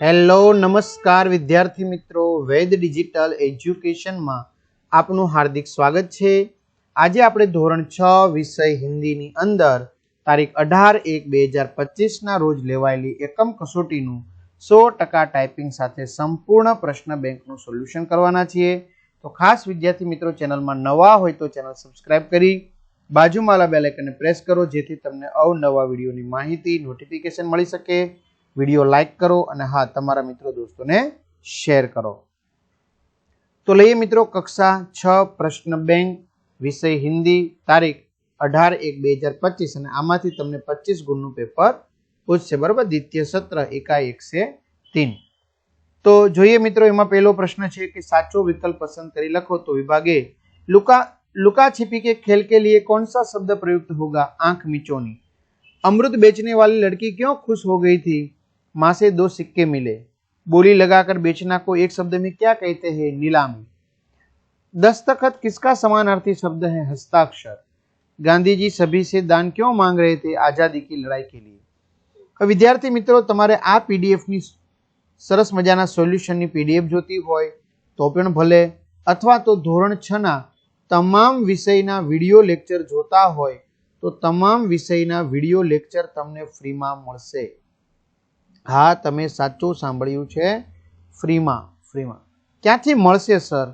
Hello, નમસ્કાર વિદ્યાર્થી મિત્રો. વેદ ડિજિટલ એજ્યુકેશનમાં આપનું હાર્દિક સ્વાગત છે. આજે આપણે ધોરણ છ વિષય હિન્દીની અંદર તારીખ અઢાર એક બે હજાર પચીસના રોજ લેવાયેલી એકમ કસોટીનું સો ટકા ટાઈપિંગ સાથે સંપૂર્ણ પ્રશ્ન બેંકનું સોલ્યુશન કરવાના છીએ. તો ખાસ વિદ્યાર્થી મિત્રો, ચેનલમાં નવા હોય તો ચેનલ સબસ્ક્રાઇબ કરી, બાજુમાં આવેલા બેલ પ્રેસ કરો, જેથી તમને અવનવા વિડીયોની માહિતી, નોટિફિકેશન મળી શકે. વિડીયો લાઈક કરો અને હા તમારા મિત્રો દોસ્તોને શેર કરો તો લઈએ મિત્રો કક્ષા છ પ્રશ્ન બેંક વિષય હિન્દી તારીખ અઢાર એક બે હજાર પચીસ અને આમાંથી તમને પચીસ ગુણનું પેપર પૂછશે બરાબર દ્વિતીય સત્ર એકા એકસે તીન તો જોઈએ મિત્રો એમાં પહેલો પ્રશ્ન છે કે સાચો વિકલ્પ પસંદ કરી લખો તો વિભાગે લુકા लुका छिपी के खेल के लिए कौन सा शब्द प्रयुक्त होगा आंख मिचोनी अमृत बेचने वाली लड़की क्यों खुश हो गई थी माँ से दो सिक्के मिले बोली लगाकर बेचना को एक शब्द में क्या कहते हैं नीलामी दस्तखत किसका समानार्थी शब्द है हस्ताक्षर गांधी जी सभी से दान क्यों मांग रहे थे आजादी की लड़ाई के लिए હવે વિદ્યાર્થી મિત્રો તમારે આ પીડીએફની સરસ મજાના સોલ્યુશનની પીડીએફ જોતી હોય તો પણ ભલે અથવા તો ધોરણ છના તમામ વિષયના વિડીયો લેક્ચર જોતા હોય તો તમામ વિષયના વિડીયો લેક્ચર તમને ફ્રીમાં મળશે હા, તમે સાચું સાંભળ્યું છે. ફ્રીમાં ફ્રીમાં. ક્યાંથી મળશે, સર?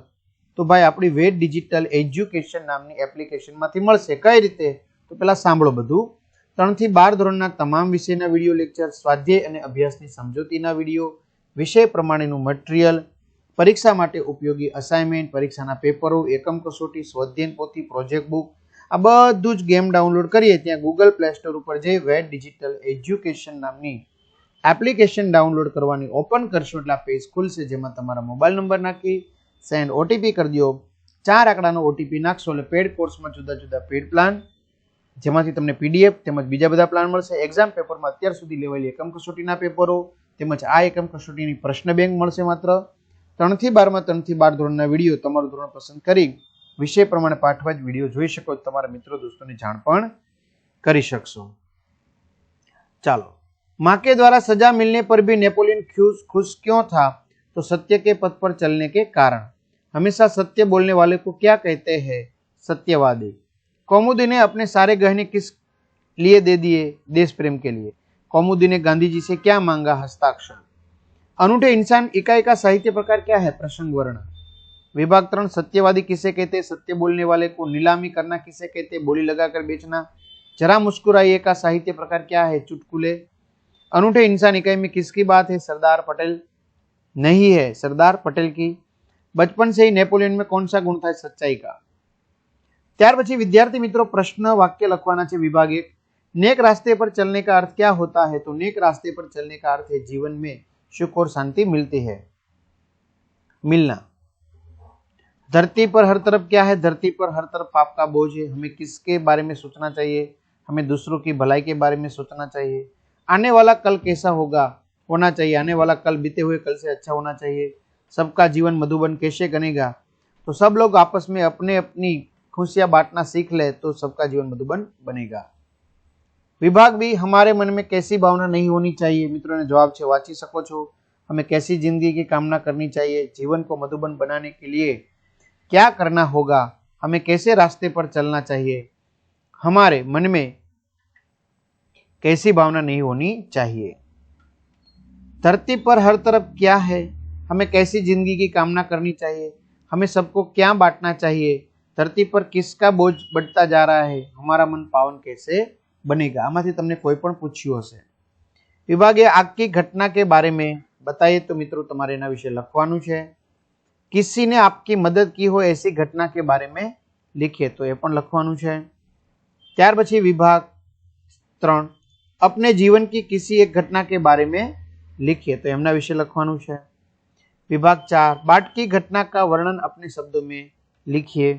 તો ભાઈ, આપણી વેદ ડિજિટલ એજ્યુકેશન નામની એપ્લિકેશનમાંથી મળશે. કઈ રીતે? તો પહેલાં સાંભળો બધું. ત્રણથી બાર ધોરણના તમામ વિષયના વીડિયો લેક્ચર, સ્વાધ્યાય અને અભ્યાસની સમજૂતીના વીડિયો, વિષય પ્રમાણેનું મટીરિયલ, પરીક્ષા માટે ઉપયોગી અસાઇનમેન્ટ, પરીક્ષાના પેપરો, એકમ કસોટી સ્વાધ્યાયન પોથી, પ્રોજેક્ટ બુક. આ બધું જ ગેમ ડાઉનલોડ કરીએ ત્યાં ગૂગલ પ્લે સ્ટોર ઉપર જઈ વેદ ડિજિટલ એજ્યુકેશન નામની એપ્લિકેશન ડાઉનલોડ કરવાની ઓપન કરશો એટલે આ પેજ ખુલશે, જેમાં તમારા મોબાઈલ નંબર નાખી સેન્ડ ઓટીપી કરી દો. ચાર આંકડાનો ઓટીપી નાખશો એટલે પેડ કોર્સમાં જુદા જુદા પેડ પ્લાન જેમાંથી તમને પીડીએફ તેમજ બીજા બધા પ્લાન મળશે. એક્ઝામ પેપરમાં અત્યાર સુધી લેવાયેલી એકમ કસોટીના પેપરો તેમજ આ એકમ કસોટીની પ્રશ્ન બેંક મળશે માત્ર. ત્રણથી બારમાં, ત્રણથી બાર ધોરણના વીડિયો તમારું ધોરણ પસંદ કરી, વિષય પ્રમાણે પાઠવા જ વીડિયો જોઈ શકો તમારા મિત્રો, દોસ્તોની જાણ પણ કરી શકશો. ચાલો. माँ के द्वारा सजा मिलने पर भी नेपोलियन खुश खुश क्यों था? तो सत्य के पथ पर चलने के कारण। हमेशा सत्य बोलने वाले को क्या कहते हैं? सत्यवादी। कौमुदी ने अपने सारे गहने किस लिए दे दिए? देश प्रेम के लिए। कौमुदी ने गांधी जी से क्या मांगा? हस्ताक्षर। अनूठे इंसान इकाई का साहित्य प्रकार क्या है? प्रसंग वर्ण विभाग त्रण सत्यवादी किसे कहते? सत्य बोलने वाले को नीलामी करना किसे कहते? बोली लगाकर बेचना। जरा मुस्कुराइए का साहित्य प्रकार क्या है? चुटकुले। अनूठे इंसान इकाई में किसकी बात है सरदार पटेल नहीं है सरदार पटेल की बचपन से ही नेपोलियन में कौन सा गुण था सच्चाई का ત્યાર પછી વિદ્યાર્થી મિત્રો પ્રશ્ન વાક્ય લખવાના છે વિભાગ એક नेक रास्ते पर चलने का अर्थ क्या होता है तो नेक रास्ते पर चलने का अर्थ है जीवन में सुख और शांति मिलती है मिलना धरती पर हर तरफ क्या है धरती पर हर तरफ पाप का बोझ है हमें किसके बारे में सोचना चाहिए हमें दूसरों की भलाई के बारे में सोचना चाहिए आने वाला कल कैसा होगा होना चाहिए आने वाला कल बीते हुए कल से अच्छा होना चाहिए सबका जीवन मधुबन कैसे बनेगा तो सब लोग आपस में अपने अपनी खुशियां बांटना सीख ले तो सबका जीवन मधुबन बनेगा विभाग भी हमारे मन में कैसी भावना नहीं होनी चाहिए मित्रों ने जवाब છે વાંચી શકો છો हमें कैसी जिंदगी की कामना करनी चाहिए जीवन को मधुबन बनाने के लिए क्या करना होगा हमें कैसे रास्ते पर चलना चाहिए हमारे मन में कैसी भावना नहीं होनी चाहिए धरती पर हर तरफ क्या है हमें कैसी जिंदगी की कामना करनी चाहिए हमें सबको क्या बांटना चाहिए धरती पर किसका बोझ बढ़ता जा रहा है हमारा मन पावन कैसे बनेगा આમાંથી તમને કોઈ પણ પૂછ્યું હશે વિભાગે આખી ઘટના કે બારે में बताइए तो मित्रों તમારે એના વિશે લખવાનું છે किसी ने आपकी मदद की हो ऐसी घटना के बारे में लिखिए तो એ પણ લખવાનું છે ત્યાર પછી વિભાગ ત્રણ अपने जीवन की किसी एक घटना के बारे में लिखिए। तो તો विषय વિશે है। विभाग चार, बाट की घटना का वर्णन अपने शब्दों में लिखिए।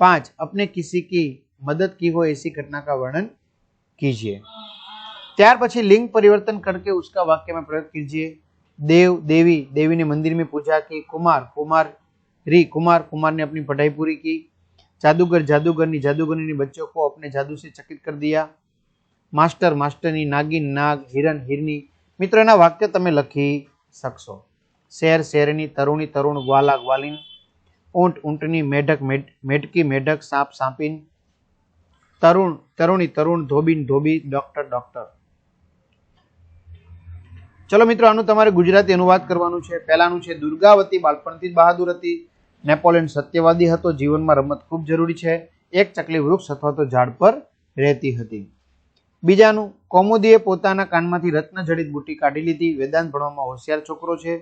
पाँच, अपने किसी की मदद की हो ऐसी घटना का वर्णन कीजिए। त्यार પછી લિંગ करके उसका वाक्य में प्रयोग कीजिए। देव, देवी देवी ने मंदिर में पूजा की। कुमार कुमार री, कुमार कुमार ने अपनी पढ़ाई पूरी की। जादूगर, जादूगरनी जादूगरनी ने बच्चों को अपने जादू से चकित कर दिया। માસ્ટર, માસ્ટરની નાગિન નાગ હિરન હિરની મિત્રો એના વાક્ય તમે લખી શકશો. શેર, શેરની તરુણી, તરુણ, ગ્વાલા, ગ્વાલીન, ઊંટ, ઊંટની મેઢક, મેઢ- મેઢકી, મેઢક, સાપ, સાંપીન, તરુણ, તરુણી, તરુણ, ધોબીન, ધોબી, ડોક્ટર ડોક્ટર. ચલો મિત્રો, આનું તમારે ગુજરાતી અનુવાદ કરવાનું છે. પહેલાનું છે, દુર્ગાવતી બાળપણથી બહાદુર હતી. નેપોલિયન સત્યવાદી હતો. જીવનમાં રમત ખૂબ જરૂરી છે. એક ચકલી વૃક્ષ અથવા તો ઝાડ પર રહેતી હતી. બીજાનું, કૌમુદીએ પોતાના કાનમાંથી રત્ન જડિત બુટ્ટી કાઢી લીધી. વેદાંત ભણવામાં હોશિયાર છોકરો છે.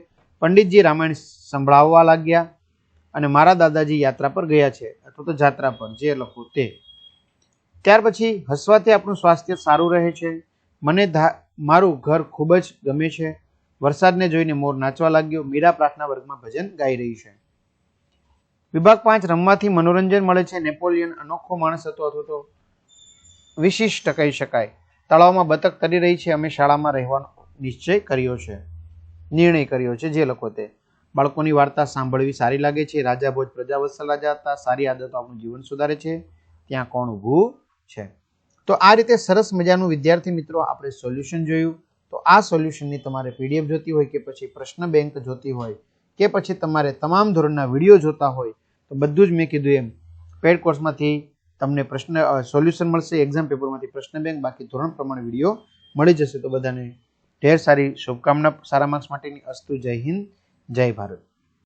પંડિતજી રામાયણ સંભળાવવા લાગ્યા અને મારા દાદાજી યાત્રા પર ગયા છે. અથવા તો જાત્રા પર, જે લખો તે. ત્યાર પછી હસવાથી આપણું સ્વાસ્થ્ય સારું રહે છે. મને મારું ઘર ખૂબ જ ગમે છે. વરસાદને જોઈને મોર નાચવા લાગ્યો. મીરા પ્રાર્થના વર્ગમાં ભજન ગાઈ રહી છે. વિભાગ પાંચ રમવાથી મનોરંજન મળે છે. નેપોલિયન અનોખો માણસ હતો અથવા તો વિશિષ્ટ કહી શકાય. તળાવમાં બતક તરી રહી છે. અમે શાળામાં રહેવાનો નિશ્ચય કર્યો છે. નિર્ણય કર્યો છે જે લોકો તે. બાળકોની વાર્તા સાંભળવી સારી લાગે છે. રાજા ભોજ પ્રજાવત્સલ રાજા હતા. સારી આદતો આપણું જીવન સુધારે છે. ત્યાં કોણ ઊભું છે? તો આ રીતે સરસ મજાનું વિદ્યાર્થી મિત્રો આપણે સોલ્યુશન જોયું. તો આ સોલ્યુશનની તમારે પીડીએફ જોતી હોય કે પછી પ્રશ્ન બેંક જોતી હોય કે પછી તમારે તમામ ધોરણના વીડિયો જોતા હોય તો બધું જ મેં કીધું એમ. પેડ કોર્સમાંથી તમને પ્રશ્ન સોલ્યુશન મળશે એક્ઝામ પેપરમાંથી પ્રશ્ન બેંક, બાકી ધોરણ પ્રમાણે વીડિયો મળી જશે. તો બધાને ઢેર સારી શુભકામના, સારા માર્ક્સ માટેની અસ્તુ. જય હિન્દ, જય ભારત.